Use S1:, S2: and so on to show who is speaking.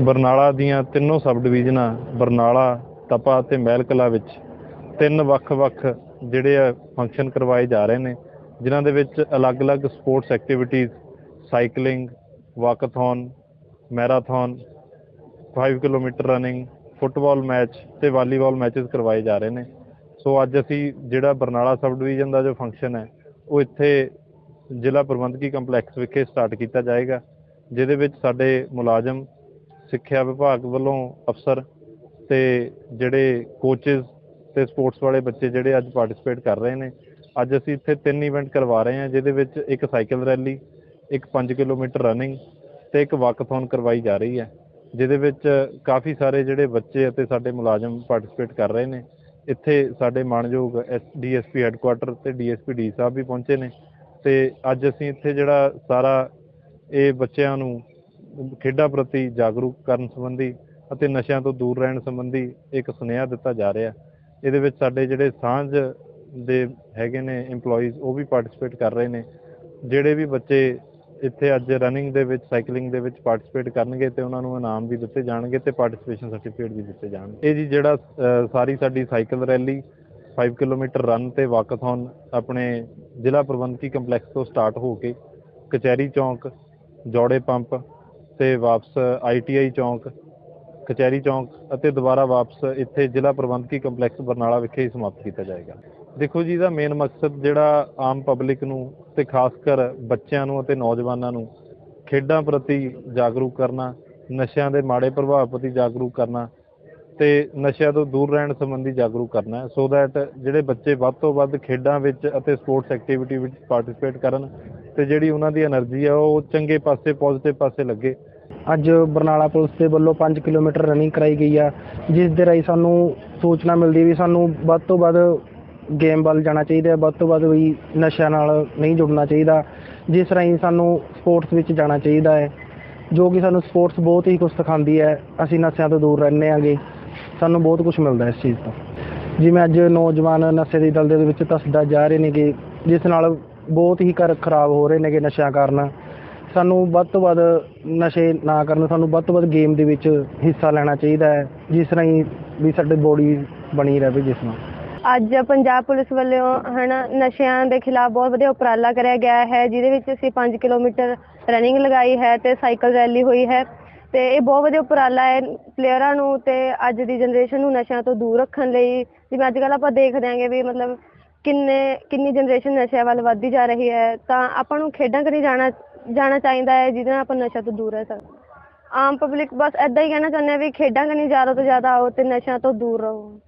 S1: ਬਰਨਾਲਾ ਦੀਆਂ ਤਿੰਨੋਂ ਸਬ ਡਿਵੀਜ਼ਨਾਂ ਬਰਨਾਲਾ, ਤਪਾ ਤੇ ਮਹਿਲ ਕਲਾਂ ਵਿੱਚ ਤਿੰਨ ਵੱਖ-ਵੱਖ ਜਿਹੜੇ ਆ ਫੰਕਸ਼ਨ ਕਰਵਾਏ ਜਾ ਰਹੇ ਨੇ, ਜਿਨ੍ਹਾਂ ਦੇ ਵਿੱਚ ਅਲੱਗ-ਅਲੱਗ sports activities cycling walkathon marathon 5 kilometre running football match ਤੇ ਵਾਲੀਬਾਲ ਮੈਚਸ ਕਰਵਾਏ ਜਾ ਰਹੇ ਨੇ। ਸੋ ਅੱਜ ਅਸੀਂ ਜਿਹੜਾ ਬਰਨਾਲਾ ਸਬ ਡਿਵੀਜ਼ਨ ਦਾ ਜੋ ਫੰਕਸ਼ਨ ਹੈ, ਉਹ ਇੱਥੇ ਜ਼ਿਲ੍ਹਾ ਪ੍ਰਬੰਧਕੀ ਕੰਪਲੈਕਸ ਵਿਖੇ ਸਟਾਰਟ ਕੀਤਾ ਜਾਏਗਾ, ਜਿਹਦੇ ਵਿੱਚ ਸਾਡੇ ਮੁਲਾਜ਼ਮ ਸਿੱਖਿਆ ਵਿਭਾਗ ਵੱਲੋਂ ਅਫਸਰ ਤੇ ਜਿਹੜੇ ਕੋਚਸ ਤੇ ਸਪੋਰਟਸ ਵਾਲੇ ਬੱਚੇ ਜਿਹੜੇ ਅੱਜ ਪਾਰਟਿਸਿਪੇਟ ਕਰ ਰਹੇ ਨੇ, ਅੱਜ ਅਸੀਂ ਇੱਥੇ ਤਿੰਨ ਇਵੈਂਟ ਕਰਵਾ ਰਹੇ ਹਾਂ, ਜਿਹਦੇ ਵਿੱਚ ਇੱਕ ਸਾਈਕਲ ਰੈਲੀ ਇੱਕ 5 ਕਿਲੋਮੀਟਰ ਰਨਿੰਗ ਤੇ ਇੱਕ ਵਾਕਥੋਨ ਕਰਵਾਈ ਜਾ ਰਹੀ ਹੈ, ਜਿਹਦੇ ਵਿੱਚ ਕਾਫੀ ਸਾਰੇ ਜਿਹੜੇ ਬੱਚੇ ਅਤੇ ਸਾਡੇ ਮੁਲਾਜ਼ਮ ਪਾਰਟਿਸਿਪੇਟ ਕਰ ਰਹੇ ਨੇ। ਇੱਥੇ ਸਾਡੇ ਮਾਣਯੋਗ ਡੀਐਸਪੀ ਹੈੱਡਕੁਆਟਰ ਤੇ ਡੀਐਸਪੀ ਡੀ ਸਾਹਿਬ ਵੀ ਪਹੁੰਚੇ ਨੇ ਤੇ ਅੱਜ ਅਸੀਂ ਇੱਥੇ ਜਿਹੜਾ ਸਾਰਾ ਇਹ ਬੱਚਿਆਂ ਨੂੰ ਖੇਡਾਂ ਪ੍ਰਤੀ ਜਾਗਰੂਕ ਕਰਨ ਸੰਬੰਧੀ ਅਤੇ ਨਸ਼ਿਆਂ ਤੋਂ ਦੂਰ ਰਹਿਣ ਸੰਬੰਧੀ ਇੱਕ ਸੁਨੇਹਾ ਦਿੱਤਾ ਜਾ ਰਿਹਾ ਇਹਦੇ ਵਿੱਚ ਸਾਡੇ ਜਿਹੜੇ ਸਾਂਝ ਦੇ ਹੈਗੇ ਨੇ EMPLOYEES, ਉਹ ਵੀ ਪਾਰਟਿਸਿਪੇਟ ਕਰ ਰਹੇ ਨੇ। ਜਿਹੜੇ ਵੀ ਬੱਚੇ ਇੱਥੇ ਅੱਜ ਰਨਿੰਗ ਦੇ ਵਿੱਚ ਸਾਈਕਲਿੰਗ ਦੇ ਵਿੱਚ ਪਾਰਟਿਸਿਪੇਟ ਕਰਨਗੇ ਤੇ ਉਹਨਾਂ ਨੂੰ ਇਨਾਮ ਵੀ ਦਿੱਤੇ ਜਾਣਗੇ ਤੇ ਪਾਰਟਿਸਿਪੇਸ਼ਨ ਸਰਟੀਫਿਕੇਟ ਵੀ ਦਿੱਤੇ ਜਾਣਗੇ। ਇਹ ਜੀ ਜਿਹੜਾ ਸਾਰੀ ਸਾਡੀ ਸਾਈਕਲ ਰੈਲੀ 5 ਕਿਲੋਮੀਟਰ ਰਨ ਤੇ ਵਾਕਾਥਨ ਆਪਣੇ ਜ਼ਿਲ੍ਹਾ ਪ੍ਰਬੰਧਕੀ ਕੰਪਲੈਕਸ ਤੋਂ ਸਟਾਰਟ ਹੋ ਕੇ ਕਚਹਿਰੀ ਚੌਂਕ, ਜੋੜੇ ਪੰਪ ਤੇ ਵਾਪਸ ਆਈਟੀਆਈ ਚੌਂਕ, ਕਚਹਿਰੀ ਚੌਂਕ ਅਤੇ ਦੁਬਾਰਾ ਵਾਪਸ ਇੱਥੇ ਜ਼ਿਲ੍ਹਾ ਪ੍ਰਬੰਧਕੀ ਕੰਪਲੈਕਸ ਬਰਨਾਲਾ ਵਿਖੇ ਹੀ ਸਮਾਪਤ ਕੀਤਾ ਜਾਏਗਾ। ਦੇਖੋ ਜੀ, ਇਹਦਾ ਮੇਨ ਮਕਸਦ ਜਿਹੜਾ ਆਮ ਪਬਲਿਕ ਨੂੰ ਤੇ ਖਾਸ ਕਰ ਬੱਚਿਆਂ ਨੂੰ ਅਤੇ ਨੌਜਵਾਨਾਂ ਨੂੰ ਖੇਡਾਂ ਪ੍ਰਤੀ ਜਾਗਰੂਕ ਕਰਨਾ, ਨਸ਼ਿਆਂ ਦੇ ਮਾੜੇ ਪ੍ਰਭਾਵ ਪ੍ਰਤੀ ਜਾਗਰੂਕ ਕਰਨਾ ਤੇ ਨਸ਼ਿਆਂ ਤੋਂ ਦੂਰ ਰਹਿਣ ਸੰਬੰਧੀ ਜਾਗਰੂਕ ਕਰਨਾ ਸੋ ਦੈਟ ਜਿਹੜੇ ਬੱਚੇ ਵੱਧ ਤੋਂ ਵੱਧ ਖੇਡਾਂ ਵਿੱਚ ਅਤੇ ਸਪੋਰਟਸ ਐਕਟੀਵਿਟੀ ਵਿੱਚ ਪਾਰਟਿਸਿਪੇਟ ਕਰਨ ਤੇ ਜਿਹੜੀ ਉਹਨਾਂ ਦੀ એનર્ਜੀ ਆ, ਉਹ ਚੰਗੇ ਪਾਸੇ ਪੋਜ਼ਿਟਿਵ ਪਾਸੇ ਲੱਗੇ।
S2: ਅੱਜ ਬਰਨਾਲਾ ਪੁਲਿਸ ਦੇ ਵੱਲੋਂ 5 ਕਿਲੋਮੀਟਰ ਰਨਿੰਗ ਕਰਾਈ ਗਈ ਆ, ਜਿਸ ਦੇ ਰਾਹੀਂ ਸਾਨੂੰ ਸੂਚਨਾ ਮਿਲਦੀ ਵੀ ਸਾਨੂੰ ਵੱਧ ਤੋਂ ਵੱਧ ਗੇਮ ਵੱਲ ਜਾਣਾ ਚਾਹੀਦਾ ਵੱਧ ਤੋਂ ਵੱਧ ਵੀ ਨਸ਼ਿਆਂ ਨਾਲ ਨਹੀਂ ਜੁੜਨਾ ਚਾਹੀਦਾ, ਜਿਸ ਰਾਹੀਂ ਸਾਨੂੰ ਸਪੋਰਟਸ ਵਿੱਚ ਜਾਣਾ ਚਾਹੀਦਾ ਹੈ। ਜੋ ਕਿ ਸਾਨੂੰ ਸਪੋਰਟਸ ਬਹੁਤ ਹੀ ਕੁਝ ਸਿਖਾਉਂਦੀ ਹੈ, ਅਸੀਂ ਨਸ਼ਿਆਂ ਤੋਂ ਦੂਰ ਰਹਿੰਦੇ ਆਂਗੇ ਸਾਨੂੰ ਬਹੁਤ ਕੁਝ ਮਿਲਦਾ ਇਸ ਚੀਜ਼ ਤੋਂ। ਜਿਵੇਂ ਅੱਜ ਨੌਜਵਾਨ ਨਸ਼ੇ ਦੀ ਦਲਦਲ ਦੇ ਵਿੱਚ ਤਸਦਾ ਜਾ ਰਹੇ ਨੇਗੇ, ਜਿਸ ਨਾਲ ਬਹੁਤ ਹੀ ਘਰ ਖਰਾਬ ਹੋ ਰਹੇ ਨੇਗੇ ਨਸ਼ਿਆਂ ਕਾਰਨ। ਸਾਨੂੰ ਵੱਧ ਤੋਂ ਵੱਧ ਨਸ਼ੇ ਨਾ ਕਰਨ, ਸਾਨੂੰ ਵੱਧ ਤੋਂ ਵੱਧ ਗੇਮ ਦੇ ਵਿੱਚ ਹਿੱਸਾ ਲੈਣਾ ਚਾਹੀਦਾ ਹੈ, ਜਿਸ ਰਾਹੀਂ ਵੀ ਸਾਡੀ ਬੋਡੀ ਬਣੀ ਰਹੇ ਜਿਸ ਨਾਲ।
S3: ਅੱਜ ਪੰਜਾਬ ਪੁਲਿਸ ਵੱਲੋਂ ਹਨਾ ਨਸ਼ਿਆਂ ਦੇ ਖਿਲਾਫ ਬਹੁਤ ਵਧੀਆ ਉਪਰਾਲਾ ਕਰਿਆ ਗਿਆ ਹੈ, ਜਿਹਦੇ ਵਿੱਚ ਅਸੀਂ 5 ਕਿਲੋਮੀਟਰ ਰਨਿੰਗ ਲਗਾਈ ਹੈ ਤੇ ਸਾਈਕਲ ਰੈਲੀ ਹੋਈ ਹੈ। ਤੇ ਇਹ ਬਹੁਤ ਵਧੀਆ ਉਪਰਾਲਾ ਹੈ ਪਲੇਅਰਾਂ ਨੂੰ ਤੇ ਅੱਜ ਦੀ ਜਨਰੇਸ਼ਨ ਨੂੰ ਨਸ਼ਿਆਂ ਤੋਂ ਦੂਰ ਰੱਖਣ ਲਈ। ਜਿਵੇਂ ਅੱਜ ਕੱਲ੍ਹ ਆਪਾਂ ਦੇਖਦੇ ਆਂਗੇ ਵੀ ਮਤਲਬ ਕਿੰਨੇ, ਕਿੰਨੀ ਜਨਰੇਸ਼ਨ ਨਸ਼ਿਆਂ ਵੱਲ ਵੱਧਦੀ ਜਾ ਰਹੀ ਹੈ, ਤਾਂ ਆਪਾਂ ਨੂੰ ਖੇਡਾਂ ਕਰੀ ਜਾਣਾ ਜਾਣਾ ਚਾਹੀਦਾ ਹੈ, ਜਿਹਦੇ ਨਾਲ ਆਪਾਂ ਨਸ਼ਿਆਂ ਤੋਂ ਦੂਰ ਰਹਿ ਸਕਦੇ ਆਮ ਪਬਲਿਕ ਬਸ ਐਦਾਂ ਹੀ ਕਹਿਣਾ ਚਾਹੁੰਦੇ ਆ ਵੀ ਖੇਡਾਂ ਕਰੀ ਜ਼ਿਆਦਾ ਤੋਂ ਜ਼ਿਆਦਾ ਆਓ ਤੇ ਨਸ਼ਿਆਂ ਤੋਂ ਦੂਰ ਰਹੋ।